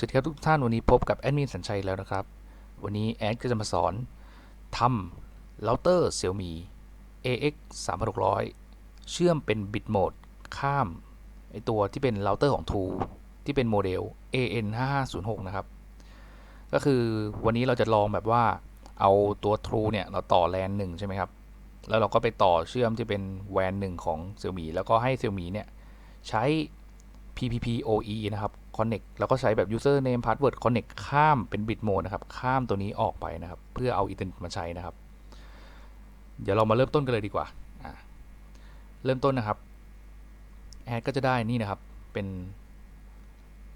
สวัสดีครับทุกท่านวันนี้พบกับแอดมินสัญชัยแล้วนะครับ วันนี้แอดก็จะมาสอนทำเราเตอร์ Xiaomi AX 3600 เชื่อมเป็นบิตโหมดข้ามไอตัวที่เป็นเราเตอร์ของ True ที่เป็นโมเดล AN 5506นะครับ ก็คือวันนี้เราจะลองแบบว่าเอาตัว True เนี่ย เราต่อแลนหนึ่งใช่ไหมครับ แล้วเราก็ไปต่อเชื่อมที่เป็นแวนหนึ่งของ Xiaomi แล้วก็ให้ Xiaomi เนี่ย ใช้ PPPoE นะครับ Connect แล้วก็ใช้แบบ username password connect ข้ามเป็น bit mode นะครับ ข้ามตัวนี้ออกไปนะครับ เพื่อเอาอินเทอร์เน็ตมาใช้นะครับ เดี๋ยวเรามาเริ่มต้นกันเลยดีกว่า เริ่มต้นนะครับแอดก็จะได้นี่นะครับ เป็น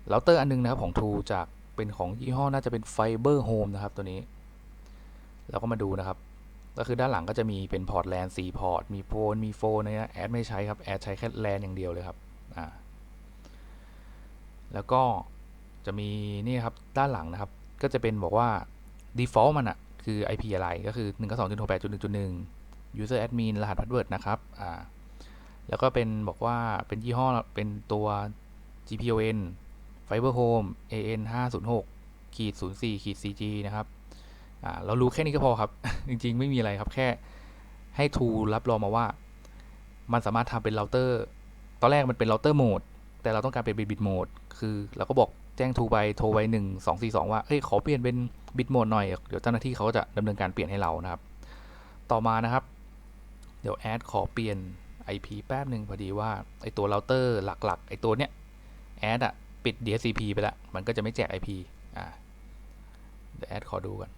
เราเตอร์อันนึงนะครับของ True จากเป็นของยี่ห้อน่าจะเป็น Fiber Home นะครับตัวนี้ เราก็มาดูนะครับ ก็คือด้านหลังก็จะมีเป็นพอร์ตแลน4พอร์ต มีโฟน มีโฟนนะแอดไม่ใช้ครับ แอดใช้แค่แลนอย่างเดียวเลยครับ อ่า แล้วก็จะมีนี่ครับด้านหลังนะครับ ก็จะเป็นบอกว่า default มันอะคือ IP อะไรก็คือ 1 2 6 8 1 1 user admin รหัส password นะครับอ่าแล้วก็เป็นบอกว่าเป็นยี่ห้อเป็นตัว GPON Fiber Home AN 506ขีด04ขีด CG นะครับอ่าเรารู้แค่นี้ก็พอครับ จริงๆ ไม่มีอะไรครับแค่ให้ Tool รับรองมาว่า มันสามารถทำเป็นเราเตอร์ ตอนแรกมันเป็นเราเตอร์โหมด แต่เราต้องการเป็นบิตโหมด คือเราก็บอกแจ้งทูไปโทรไปหนึ่งสองสี่สองว่าเฮ้ยขอเปลี่ยนเป็นบิตโหมดหน่อย เดี๋ยวเจ้าหน้าที่เขาก็จะดำเนินการเปลี่ยนให้เรานะครับ ต่อมานะครับ เดี๋ยวแอดขอเปลี่ยน IP แป๊บหนึ่งพอดีว่าไอตัวเราเตอร์หลักๆ ไอตัวเนี้ยแอดอะปิด DHCP ไปล้วมันก็จะไม่แจก IP อ่าเดี๋ยวแอดขอดูก่อน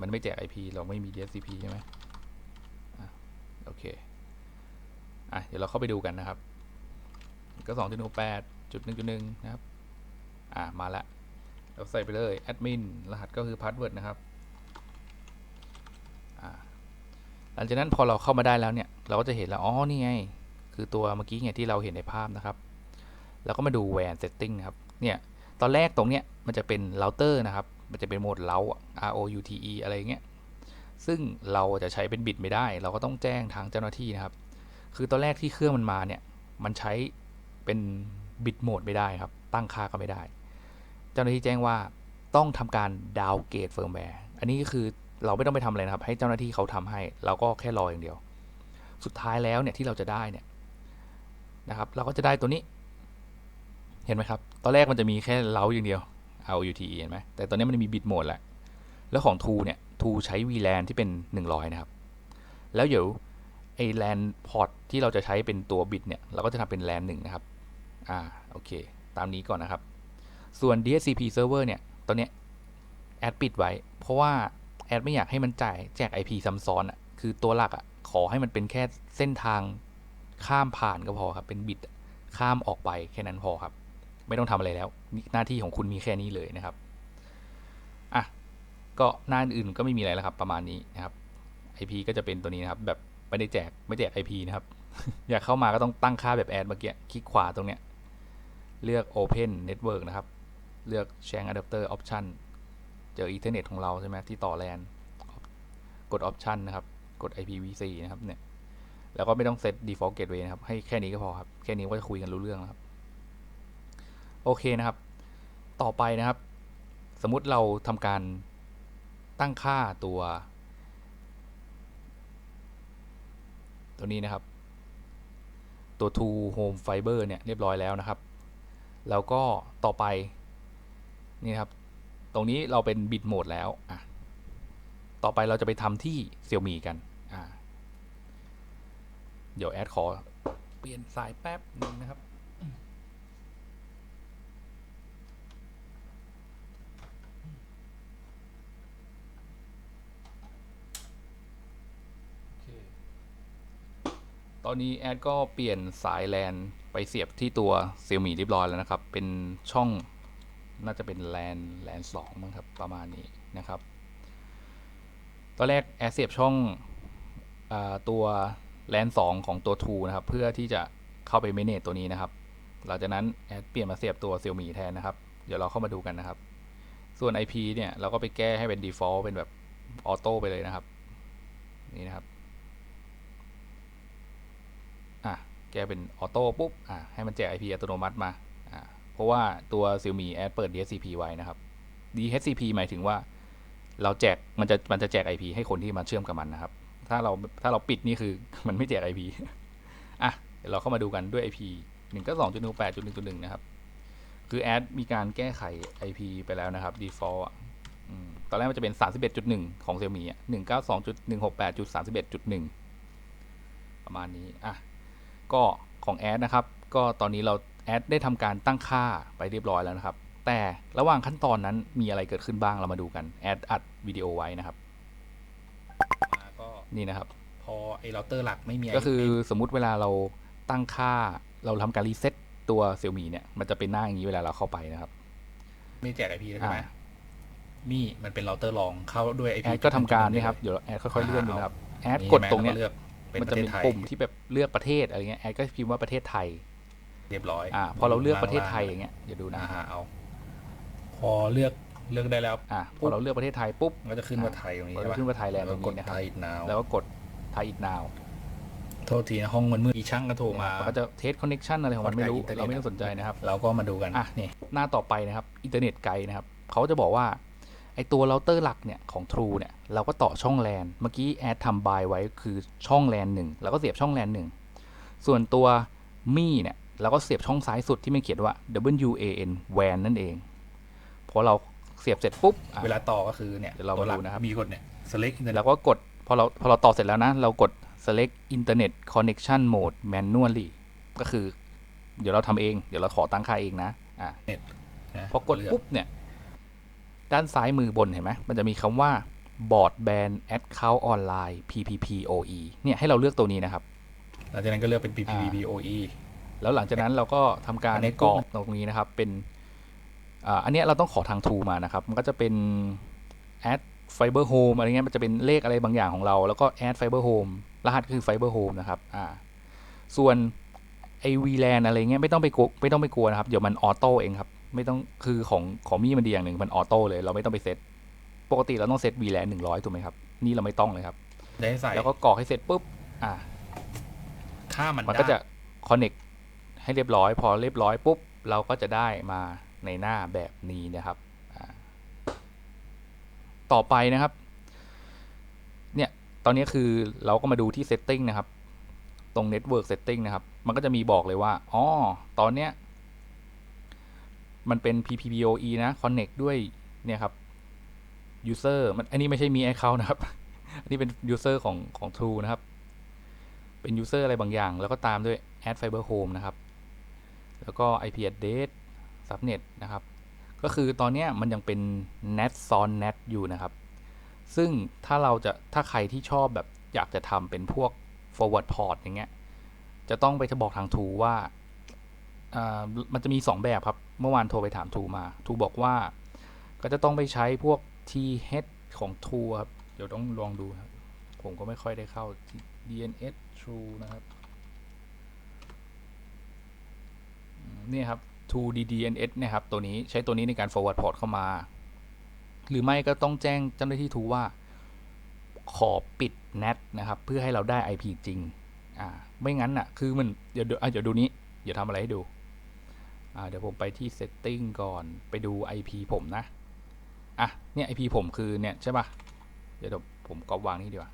มันไม่แจก IP เราไม่มี DHCP ใช่ไหมอโอเค อะ เดี๋ยวเราเข้าไปดูกันนะครับ ก็สองจุดหนึ่งแปดจุดหนึ่งจุดหนึ่งนะครับ อ่า มาละเราใส่ไปเลยแอดมินรหัสก็คือพาสเวิร์ดนะครับ อ่า หลังจากนั้นพอเราเข้ามาได้แล้วเนี่ย เราก็จะเห็นแล้ว อ๋อ นี่ไง คือตัวเมื่อกี้ไงที่เราเห็นในภาพนะครับ แล้วก็มาดูแวนเซตติ้งนะครับ เนี่ย ตอนแรกตรงเนี้ยมันจะเป็นเราเตอร์นะครับ มันจะเป็นโหมดเลา R O U T E อะไรเงี้ย ซึ่งเราจะใช้เป็นบิตไม่ได้ เราก็ต้องแจ้งทางเจ้าหน้าที่นะครับ คือตอนแรกที่เครื่องมันมาเนี่ย มันใช้ เป็นบิตโหมดไม่ได้ครับ ตั้งค่าก็ไม่ได้ เจ้าหน้าที่แจ้งว่าต้องทำการดาวเกรดเฟิร์มแวร์ อันนี้ก็คือเราไม่ต้องไปทำอะไรนะครับ ให้เจ้าหน้าที่เขาทำให้ เราก็แค่รออย่างเดียว สุดท้ายแล้วเนี่ยที่เราจะได้เนี่ยนะครับ เราก็จะได้ตัวนี้ เห็นไหมครับ ตอนแรกมันจะมีแค่เล้าอย่างเดียว เอา UTE เห็นไหมแต่ตอนนี้มันมีบิตโหมดแหล้วแล้วของ True เนี่ย True ใช้ VLAN ที่เป็น 100 นะครับ แล้วเดี๋ยวไอ้ LAN พอร์ตที่เราจะใช้เป็นตัวบิตเนี่ย เราก็จะทำเป็น LAN 1นะครับ อ่าโอเค ตามนี้ก่อนนะครับ ส่วน DHCP server เนี่ย ตอนเนี้ยแอดปิดไว้ เพราะว่าแอดไม่อยากให้มันจ่ายแจก IP ซ้ำซ้อนอะ คือตัวหลักอะ ขอให้มันเป็นแค่เส้นทางข้ามผ่านก็พอครับ เป็นบิตข้ามออกไปแค่นั้นพอครับ ไม่ต้องทำอะไรแล้ว หน้าที่ของคุณมีแค่นี้เลยนะครับ อะ ก็หน้าอื่นก็ไม่มีอะไรแล้วครับ ประมาณนี้นะครับ IP ก็จะเป็นตัวนี้นะครับ แบบไม่ได้แจกไม่แจก IP นะครับ อยากเข้ามาก็ต้องตั้งค่าแบบแอดเมื่อกี้ คลิกขวาตรงเนี้ย เลือก Open Network นะครับ เลือก Share Adapter Option เจอ Ethernet ของเราใช่ไหมที่ต่อแลนกด Option นะครับ กด IPv4 นะครับเนี่ย แล้วก็ไม่ต้องเซต default gateway นะครับ ให้แค่นี้ก็พอครับ แค่นี้ก็จะคุยกันรู้เรื่องแล้วครับ โอเคนะครับ ต่อไปนะครับ สมมุติเราทำการตั้งค่าตัว ตัวนี้นะครับ ตัว True Home Fiber เนี่ยเรียบร้อยแล้วนะครับ แล้วก็ต่อไป นี่ครับ ตรงนี้เราเป็นบิตโหมดแล้วอะต่อไปเราจะไปทำที่เซี่ยวมีกันอ่าเดี๋ยวแอดขอเปลี่ยนสายแป๊บนึงนะครับ อนนี้แอดก็เปลี่ยนสายแลนไปเสียบที่ตัว Xiaomi เรียบร้อยแล้วนะครับ เป็นช่องน่าจะเป็นแลนแลนสองมั้งครับ ประมาณนี้นะครับ ตอนแรกแอดเสียบช่องอตัวแลนสองของตัว True นะครับ เพื่อที่จะเข้าไปเมเนจตัวนี้นะครับ หลังจากนั้นแอดเปลี่ยนมาเสียบตัว Xiaomi แทนนะครับ เดี๋ยวเราเข้ามาดูกันนะครับ ส่วน IP เนี่ยเราก็ไปแก้ให้เป็น default เป็นแบบออโต้ไปเลยนะครับ นี่นะครับ อะ แก้เป็นออโต้ปุ๊บอะให้มันแจก IP อัตโนมัติมาอะผราะว่าตัว Xiaomi แอดเปิด DHCP ไว้นะครับ DHCP หมายถึงว่า เราแจกมันจะมันจะแจก IP ให้คนที่มาเชื่อมกับมันนะครับ ถ้าเราถ้าเราปิดนี่คือมันไม่แจก IP อะเดี๋ยวเราเข้ามาดูกันด้วย IP 192.168.1.1นะครับ คือแอดมีการแก้ไข IP ไปแล้วนะครับ default ตอนแรกมันจะเป็น 31.1 ของ Xiaomi อะ192.168.31.1 ประมาณนี้ อะ ก็ของแอดนะครับ ก็ตอนนี้เราแอดได้ทำการตั้งค่าไปเรียบร้อยแล้วนะครับ แต่ระหว่างขั้นตอนนั้นมีอะไรเกิดขึ้นบ้างเรามาดูกันแอดอัดวิดีโอไว้นะครับมาก็นี่นะครับ พอไอ้เราเตอร์หลักไม่มีก็คือสมมุติเวลาเราตั้งค่าเราทำการรีเซ็ตตัว Xiaomi เนี่ยมันจะเป็นหน้าอย่างนี้เวลาเราเข้าไปนะครับ ไม่แจกไอพีใช่ไหมอ่านี่มันเป็นเราเตอร์รองเข้าด้วยไอแอพีดก็ทำการนี่ครับเดี๋ยวแอดค่อยๆเลื่อนดูนะครับแอดนี่กดใช่ไหตรงเนี้ย เาก็เลือกเป็นมันปจะระเทเป็ศนไทยปุ่มที่แบบเลือกประเทศอะไรเงี้ยแอดก็พิมพ์ว่าประเทศไทย เรียบร้อย อ่า พอเราเลือกประเทศไทยอย่างเงี้ยเดี๋ยวดูนะอ่าฮะเอา พอเลือกเลือกได้แล้ว อ่าพอเราเลือกประเทศไทยปุ๊บมันก็จะขึ้นว่าไทยตรงนี้เราใช่จะปะขึ้นว่าไทยแลนด์ตแล้วรงกนี้ดนะคไทรับยนาวแล้วก็กดไทยอิดนาวโทษทีนะห้องมันมืดอีช่างก็โทรมามันก็จะเทสคอนเน็ชันอะไรของมันไม่รู้พอดไกลอินเทอร์เน็ตเราไม่ต้องสนใจนะครับ เราก็มาดูกันอะเนี่ยหน้าต่อไปนะครับอินเทอร์เน็ตไกลนะครับเขาจะบอกว่าไอ ตัวเราเตอร์หลักเนี่ยของ True เนี่ยเราก็ต่อช่องแลนเมื่อกี้แอดทำบายไว้คือช่องแลนหนึ่งเราก็เสียบช่องแลนหนึ่งส่วนตัวมี่เนี่ยเราก็เสียบช่องซ้ายสุดที่มันเขียนว่า WAN WAN นั่นเองพอเราเสียบเสร็จปุ๊บอะเวลาต่อก็คือเนี่ยเดี๋ยวเราตัวหลักมาดูนะครับมีกดเนี่ย select อินเทอร์เน็แล้ตวก็กดพอเราพอเราต่อเสร็จแล้วนะ เรากด select internet connection mode manually ก็คือ เดี๋ยวเราทำเอง เดี๋ยวเราขอตั้งค่าเองนะอะนะพอกดเลืปุ๊บเนี่ย ด้านซ้ายมือบนเห็นไหมมันจะมีคำว่า board band account online PPPoE เนี่ยให้เราเลือกตัวนี้นะครับ หลังจากนั้นก็เลือกเป็นอ่า PPPoE แล้วหลังจากนั้นเราก็ทำการอันนี้กรอกตรงนี้นะครับ เป็นอ่าอันเนี้ยเราต้องขอทาง True มานะครับ มันก็จะเป็น add fiber home อะไรเงี้ย มันจะเป็นเลขอะไรบางอย่างของเรา แล้วก็ add fiber home รหัสคือ fiber home นะครับ อ่า ส่วนไอ VLAN อะไรเงี้ยไม่ต้องไปกลัวไม่ต้องไปกลัวนะครับ เดี๋ยวมันออโต้เองครับ ไม่ต้องคือของของมี่มันดีอย่างหนึ่งมันออโต้เลยเราไม่ต้องไปเซตปกติเราต้องเซต VLAN หนึ่งร้อยถูกไหมครับ นี่เราไม่ต้องเลยครับได้ใส่แล้วก็กรอกให้เสร็จปุ๊บอ่าค่ามันมันก็ได้จะ connect ให้เรียบร้อย พอเรียบร้อยปุ๊บ เราก็จะได้มาในหน้าแบบนี้นะครับอ่าต่อไปนะครับ เนี่ย ตอนนี้คือเราก็มาดูที่ setting นะครับ ตรง network setting นะครับ มันก็จะมีบอกเลยว่า อ๋อ ตอนเนี้ย มันเป็น PPPoE นะ connect ด้วยเนี่ยครับ user มันอันนี้ไม่ใช่มี account นะครับ อันนี้เป็น user ของของ True นะครับ เป็น user อะไรบางอย่าง แล้วก็ตามด้วย add fiber home นะครับ แล้วก็ IP address subnet นะครับ ก็คือตอนเนี้ยมันยังเป็น net ซ้อน net อยู่นะครับ ซึ่งถ้าเราจะถ้าใครที่ชอบแบบอยากจะทำเป็นพวก forward port อย่างเงี้ย จะต้องไปจะบอกทาง True ว่า มันจะมี 2 แบบครับ เมื่อวานโทรไปถาม True มา True บอกว่าก็จะต้องไปใช้พวก TH ของ True ครับ เดี๋ยวต้องลองดูครับ ผมก็ไม่ค่อยได้เข้า DNS True นะครับ นี่ครับ True DDNS นะครับ ตัวนี้ใช้ตัวนี้ในการ forward port เข้ามา หรือไม่ก็ต้องแจ้งเจ้าหน้าที่ True ว่า ขอปิด NAT นะครับ เพื่อให้เราได้ IP จริง อ่า ไม่งั้นอะ คือมัน เดี๋ยวเดี๋ยวเดี๋ยวดูนี้ เดี๋ยวทำอะไรให้ดู เดี๋ยวผมไปที่ setting ก่อนไปดู IP ผมนะ อะ เนี่ย IP ผมคือเนี่ยใช่ป่ะ เดี๋ยวผมก็วางนี่ดีกว่า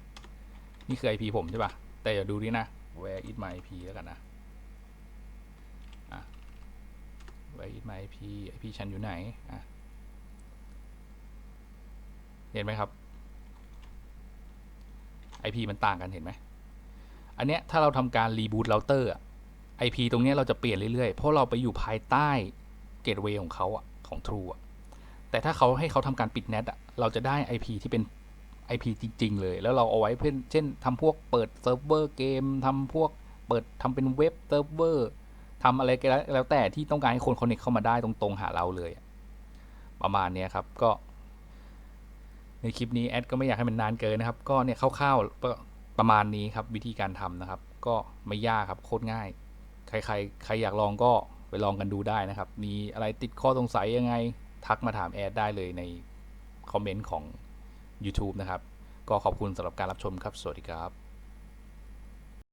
นี่คือ IP ผมใช่ป่ะ แต่อย่าดูนี่นะ where is my IP แล้วกันนะ อะ where is my IP IP ฉันอยู่ไหน อะ เห็นไหมครับ IP มันต่างกันเห็นไหม อันเนี้ยถ้าเราทำการรีบูตเราเตอร์อะ IP ตรงนี้เราจะเปลี่ยนเรื่อยๆ เพราะเราไปอยู่ภายใต้เกตเวย์ของเขาอะของ True อะแต่ถ้าเขาให้เขาทำการปิด NET อะเราจะได้ IP ที่เป็น IP จริง ๆ เลย แล้วเราเอาไว้เพื่อเช่นทำพวกเปิดเซิร์ฟเวอร์เกมทำพวกเปิดทำเป็นเว็บเซิร์ฟเวอร์ทำอะไรก็แล้วแต่ที่ต้องการให้คนคอนเนคเข้ามาได้ตรงๆ หาเราเลย ประมาณนี้ครับก็ ในคลิปนี้แอดก็ไม่อยากให้มันนานเกินนะครับ ก็เนี่ยคร่าวๆประมาณนี้ครับวิธีการทำนะครับ ก็ไม่ยากครับโคตรง่าย ใครๆใครอยากลองก็ไปลองกันดูได้นะครับ มีอะไรติดข้อสงสัยยังไง ทักมาถามแอดได้เลยในคอมเมนต์ของ YouTube นะครับ ก็ขอบคุณสำหรับการรับชมครับ สวัสดีครับ